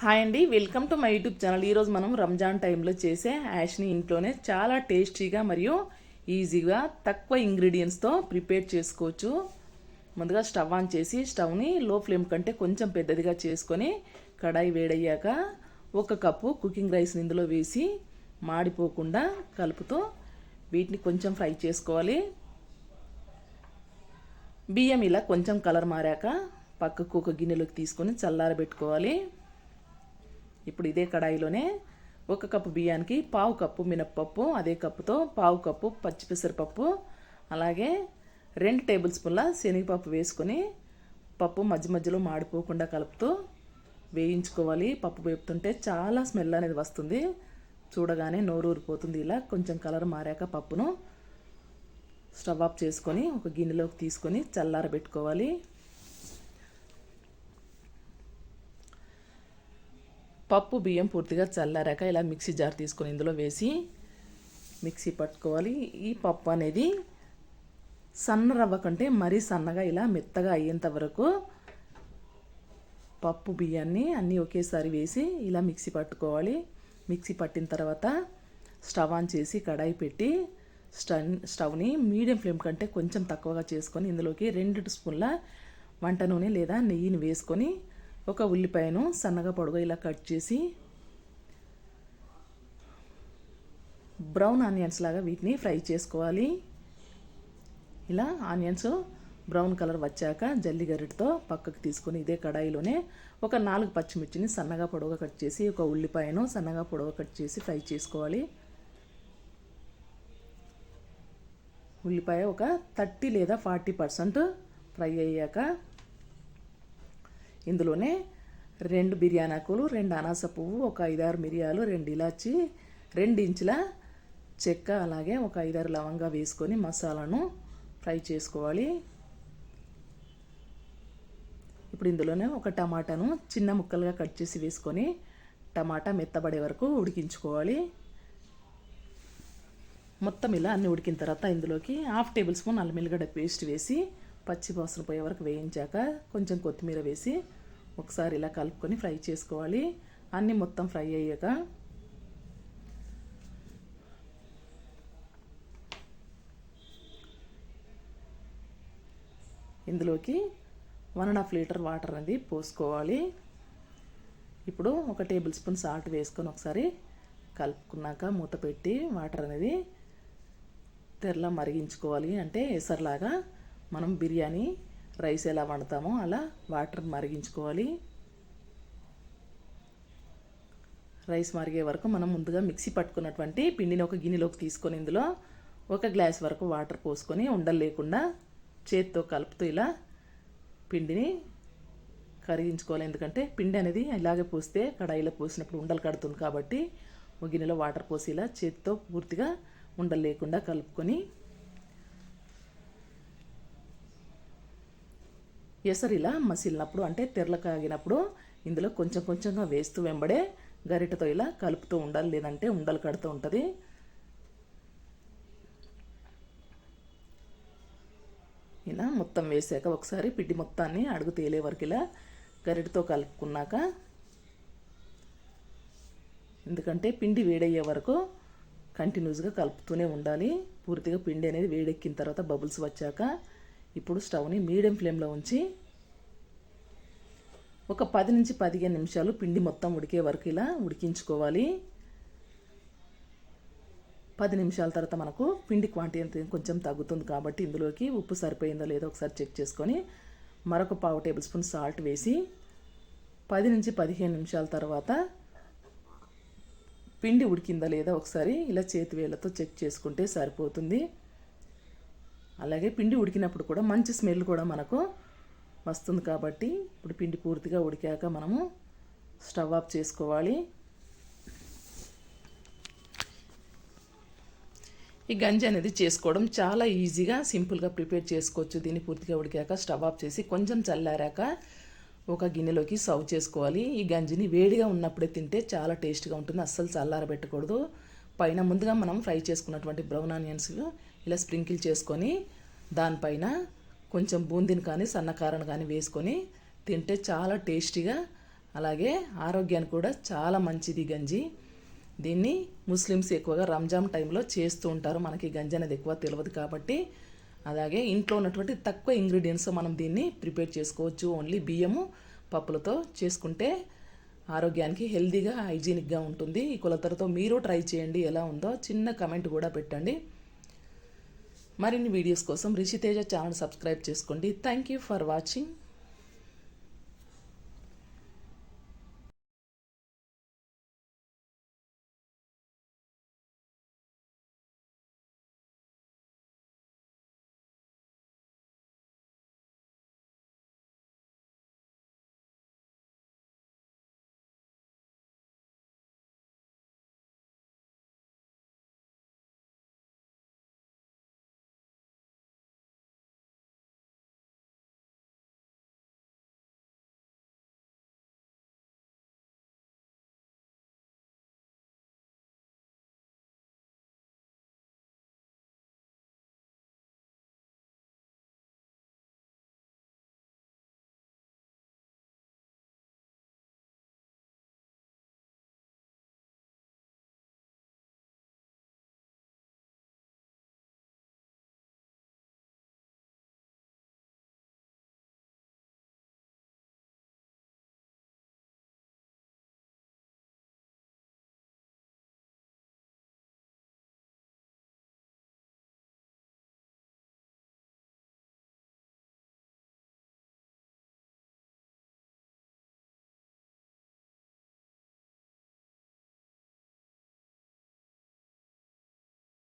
Hi అండి welcome to my YouTube channel. ఈరోజు మనం రంజాన్ టైంలో చేసే యాష్ని ఇంట్లోనే చాలా టేస్టీగా మరియు ఈజీగా తక్కువ ఇంగ్రీడియంట్స్తో ప్రిపేర్ చేసుకోవచ్చు. ముందుగా స్టవ్ ఆన్ చేసి స్టవ్ని లో ఫ్లేమ్ కంటే కొంచెం పెద్దదిగా చేసుకొని కడాయి వేడయ్యాక ఒక కప్పు కుకింగ్ రైస్ని ఇందులో వేసి మాడిపోకుండా కలుపుతూ వీటిని కొంచెం ఫ్రై చేసుకోవాలి. బియ్యం ఇలా కొంచెం కలర్ మారాక పక్కకు ఒక గిన్నెలోకి తీసుకొని చల్లారబెట్టుకోవాలి. ఇప్పుడు ఇదే కడాయిలోనే ఒక కప్పు బియ్యానికి పావు కప్పు మినప్పప్పు అదే కప్పుతో పావు కప్పు పచ్చిపెసరపప్పు అలాగే రెండు టేబుల్ స్పూన్ల శనగపప్పు వేసుకొని పప్పు మధ్య మధ్యలో మాడిపోకుండా కలుపుతూ వేయించుకోవాలి. పప్పు వేపుతుంటే చాలా స్మెల్ అనేది వస్తుంది. చూడగానే నోరు ఊరిపోతుంది ఇలా. కొంచెం కలర్ మారాక పప్పును స్టవ్ ఆఫ్ చేసుకొని ఒక గిన్నెలోకి తీసుకొని చల్లారబెట్టుకోవాలి. పప్పు బియ్యం పూర్తిగా చల్లారాక ఇలా మిక్సీ జార్ తీసుకొని ఇందులో వేసి మిక్సీ పట్టుకోవాలి. ఈ పప్పు అనేది సన్న రవ్వ కంటే మరీ సన్నగా ఇలా మెత్తగా అయ్యేంత వరకు పప్పు బియ్యాన్ని అన్నీ ఒకేసారి వేసి ఇలా మిక్సీ పట్టుకోవాలి. మిక్సీ పట్టిన తర్వాత స్టవ్ ఆన్ చేసి కడాయి పెట్టి స్టవ్ స్టవ్ని మీడియం ఫ్లేమ్ కంటే కొంచెం తక్కువగా చేసుకొని ఇందులోకి రెండు స్పూన్ల వంట నూనె లేదా నెయ్యిని వేసుకొని ఒక ఉల్లిపాయను సన్నగా పొడుగు ఇలా కట్ చేసి బ్రౌన్ ఆనియన్స్ లాగా వీటిని ఫ్రై చేసుకోవాలి. ఇలా ఆనియన్స్ బ్రౌన్ కలర్ వచ్చాక జల్లి గరిటతో పక్కకు తీసుకొని ఇదే కడాయిలోనే ఒక నాలుగు పచ్చిమిర్చిని సన్నగా పొడవుగా కట్ చేసి ఒక ఉల్లిపాయను సన్నగా పొడవుగా కట్ చేసి ఫ్రై చేసుకోవాలి. ఉల్లిపాయ ఒక థర్టీ లేదా ఫార్టీ పర్సెంట్ ఫ్రై అయ్యాక ఇందులోనే రెండు బిర్యానీ ఆకులు రెండు అనాస పువ్వు ఒక ఐదారు మిరియాలు రెండు ఇలాచి రెండు ఇంచుల చెక్క అలాగే ఒక ఐదారు లవంగా వేసుకొని మసాలాను ఫ్రై చేసుకోవాలి. ఇప్పుడు ఇందులోనే ఒక టమాటాను చిన్న ముక్కలుగా కట్ చేసి వేసుకొని టమాటా మెత్తబడే వరకు ఉడికించుకోవాలి. మొత్తం ఇలా అన్ని ఉడికిన తర్వాత ఇందులోకి హాఫ్ టేబుల్ స్పూన్ అల్లం పేస్ట్ వేసి పచ్చి వాసన పోయే వరకు వేయించాక కొంచెం కొత్తిమీర వేసి ఒకసారి ఇలా కలుపుకొని ఫ్రై చేసుకోవాలి. అన్నీ మొత్తం ఫ్రై అయ్యాక ఇందులోకి one and half litre water అనేది పోసుకోవాలి. ఇప్పుడు ఒక టేబుల్ స్పూన్ సాల్ట్ వేసుకొని ఒకసారి కలుపుకున్నాక మూత పెట్టి వాటర్ అనేది తెరలా మరిగించుకోవాలి. అంటే ఎసర్లాగా మనం బిర్యానీ రైస్ ఎలా వండుతామో అలా వాటర్ మరిగించుకోవాలి. రైస్ మరిగే వరకు మనం ముందుగా మిక్సీ పట్టుకున్నటువంటి పిండిని ఒక గిన్నెలోకి తీసుకొని ఇందులో ఒక గ్లాస్ వరకు వాటర్ పోసుకొని ఉండలు లేకుండా చేత్తో కలుపుతూ ఇలా పిండిని కరిగించుకోవాలి. ఎందుకంటే పిండి అనేది ఇలాగే పోస్తే కడాయిలో పోసినప్పుడు ఉండలు కడుతుంది కాబట్టి ఒక గిన్నెలో వాటర్ పోసి ఇలా చేతితో పూర్తిగా ఉండలు లేకుండా కలుపుకొని ఎసరిలా మసిలినప్పుడు అంటే తెరల కాగినప్పుడు ఇందులో కొంచెం కొంచెంగా వేస్తూ వెంబడే గరిటతో ఇలా కలుపుతూ ఉండాలి లేదంటే ఉండలు కడుతూ ఉంటుంది. ఇలా మొత్తం వేసాక ఒకసారి పిండి మొత్తాన్ని అడుగు తేలే వరకు ఇలా గరిటతో కలుపుకున్నాక ఎందుకంటే పిండి వేడయ్యే వరకు కంటిన్యూస్గా కలుపుతూనే ఉండాలి. పూర్తిగా పిండి అనేది వేడెక్కిన తర్వాత బబుల్స్ వచ్చాక ఇప్పుడు స్టవ్ని మీడియం ఫ్లేమ్లో ఉంచి ఒక పది నుంచి పదిహేను నిమిషాలు పిండి మొత్తం ఉడికే వరకు ఇలా ఉడికించుకోవాలి. పది నిమిషాల తర్వాత మనకు పిండి క్వాంటిటీ కొంచెం తగ్గుతుంది కాబట్టి ఇందులోకి ఉప్పు సరిపోయిందో లేదో ఒకసారి చెక్ చేసుకొని మరొక పావు టేబుల్ స్పూన్ సాల్ట్ వేసి పది నుంచి పదిహేను నిమిషాల తర్వాత పిండి ఉడికిందా లేదా ఒకసారి ఇలా చేతి వేళ్ళతో చెక్ చేసుకుంటే సరిపోతుంది. అలాగే పిండి ఉడికినప్పుడు కూడా మంచి స్మెల్ కూడా మనకు వస్తుంది కాబట్టి ఇప్పుడు పిండి పూర్తిగా ఉడికాక మనము స్టవ్ ఆఫ్ చేసుకోవాలి. ఈ గంజి అనేది చేసుకోవడం చాలా ఈజీగా సింపుల్గా ప్రిపేర్ చేసుకోవచ్చు. దీన్ని పూర్తిగా ఉడికాక స్టవ్ ఆఫ్ చేసి కొంచెం చల్లారాక ఒక గిన్నెలోకి సర్వ్ చేసుకోవాలి. ఈ గంజిని వేడిగా ఉన్నప్పుడే తింటే చాలా టేస్ట్గా ఉంటుంది. అస్సలు చల్లారబెట్టకూడదు. పైన ముందుగా మనం ఫ్రై చేసుకున్నటువంటి బ్రౌన్ ఆనియన్స్ ఇలా స్ప్రింకిల్ చేసుకొని దానిపైన కొంచెం బూందీని కానీ సన్నకారం కానీ వేసుకొని తింటే చాలా టేస్టీగా అలాగే ఆరోగ్యానికి కూడా చాలా మంచిది గంజి. దీన్ని ముస్లిమ్స్ ఎక్కువగా రంజాన్ టైంలో చేస్తూ ఉంటారు. మనకి గంజి అనేది ఎక్కువ తెలియదు కాబట్టి. అలాగే ఇంట్లో ఉన్నటువంటి తక్కువ ఇంగ్రీడియంట్స్ మనం దీన్ని ప్రిపేర్ చేసుకోవచ్చు. ఓన్లీ బియ్యము పప్పులతో చేసుకుంటే ఆరోగ్యానికి హెల్తీగా హైజీనిక్గా ఉంటుంది. ఈ కొలతలతో మీరు ట్రై చేయండి. ఎలా ఉందో చిన్న కమెంట్ కూడా పెట్టండి. మరిన్ని వీడియోస్ కోసం రిషితేజ ఛానల్ సబ్స్క్రైబ్ చేసుకోండి. Thank you for watching